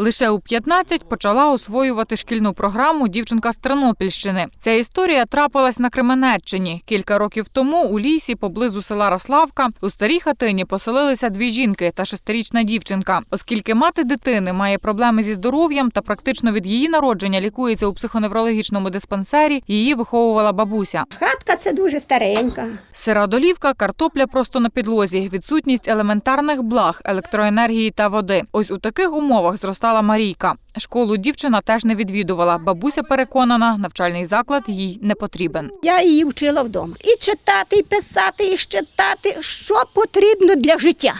Лише у 15 почала освоювати шкільну програму дівчинка з Тернопільщини. Ця історія трапилась на Кременеччині. Кілька років тому у лісі поблизу села Рославка у старій хатині поселилися дві жінки та шестирічна дівчинка. Оскільки мати дитини має проблеми зі здоров'ям та практично від її народження лікується у психоневрологічному диспансері, її виховувала бабуся. Хатка це дуже старенька. Сира долівка, картопля просто на підлозі, відсутність елементарних благ, електроенергії та води. Ось у таких умовах зростала Марійка. Школу дівчина теж не відвідувала. Бабуся переконана, навчальний заклад їй не потрібен. Я її вчила вдома. І читати, і писати, і читати, що потрібно для життя.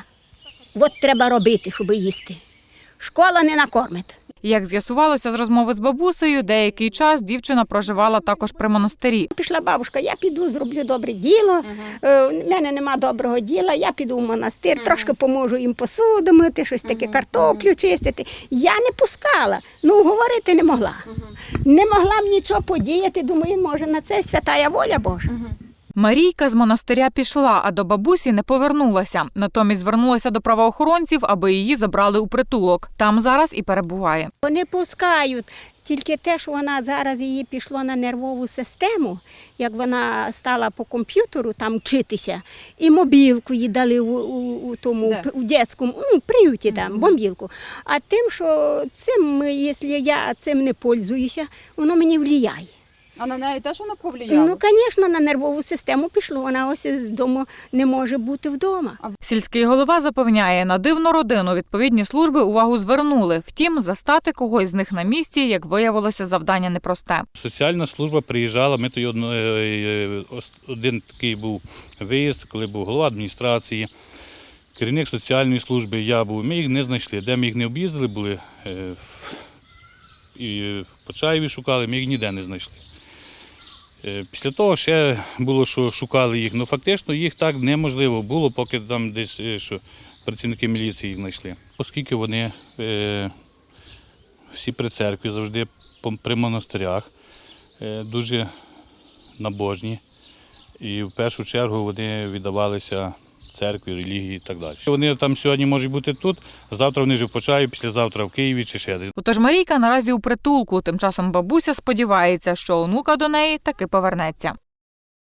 От треба робити, щоб їсти. Школа не накормить. Як з'ясувалося з розмови з бабусею, деякий час дівчина проживала також при монастирі. Пішла бабушка, я піду, зроблю добре діло. Е, В мене нема доброго діла, я піду в монастир, трошки поможу їм посуду мити, щось таке, картоплю чистити. Я не пускала, ну говорити не могла. Не могла б нічого подіяти. Думаю, може, на це святая воля Божа. Марійка з монастиря пішла, а до бабусі не повернулася. Натомість звернулася до правоохоронців, аби її забрали у притулок. Там зараз і перебуває. Вони пускають. Тільки те, що вона зараз її пішло на нервову систему, як вона стала по комп'ютеру там вчитися, і мобілку їй дали у, у, у тому Де? в дитячому, ну, приюті там, мобілку. А тим, що цим, якщо я цим не пользуюся, воно мені влияє. А на неї теж воно повлияло? Ну, звісно, на нервову систему пішло. Вона ось з дому не може бути вдома. Сільський голова запевняє, на дивну родину відповідні служби увагу звернули. Втім, застати когось з них на місці, як виявилося, завдання непросте. Соціальна служба приїжджала. Ми тоді е, е, один такий був виїзд, коли був голова адміністрації, керівник соціальної служби. Я був. Ми їх не знайшли. Де ми їх не об'їздили, були е, і в Почаєві шукали, ми їх ніде не знайшли. Е, Після того ще було, що шукали їх. Ну фактично їх так неможливо було, поки там десь е, що працівники міліції їх знайшли. Оскільки вони е, всі при церкві, завжди при монастирях, дуже набожні. І в першу чергу вони віддавалися церкві, релігії і так далі. Вони там сьогодні можуть бути тут, завтра вони вже в Почаєві, післязавтра в Києві чи ще десь. Отож Марійка наразі у притулку. Тим часом бабуся сподівається, що онука до неї таки повернеться.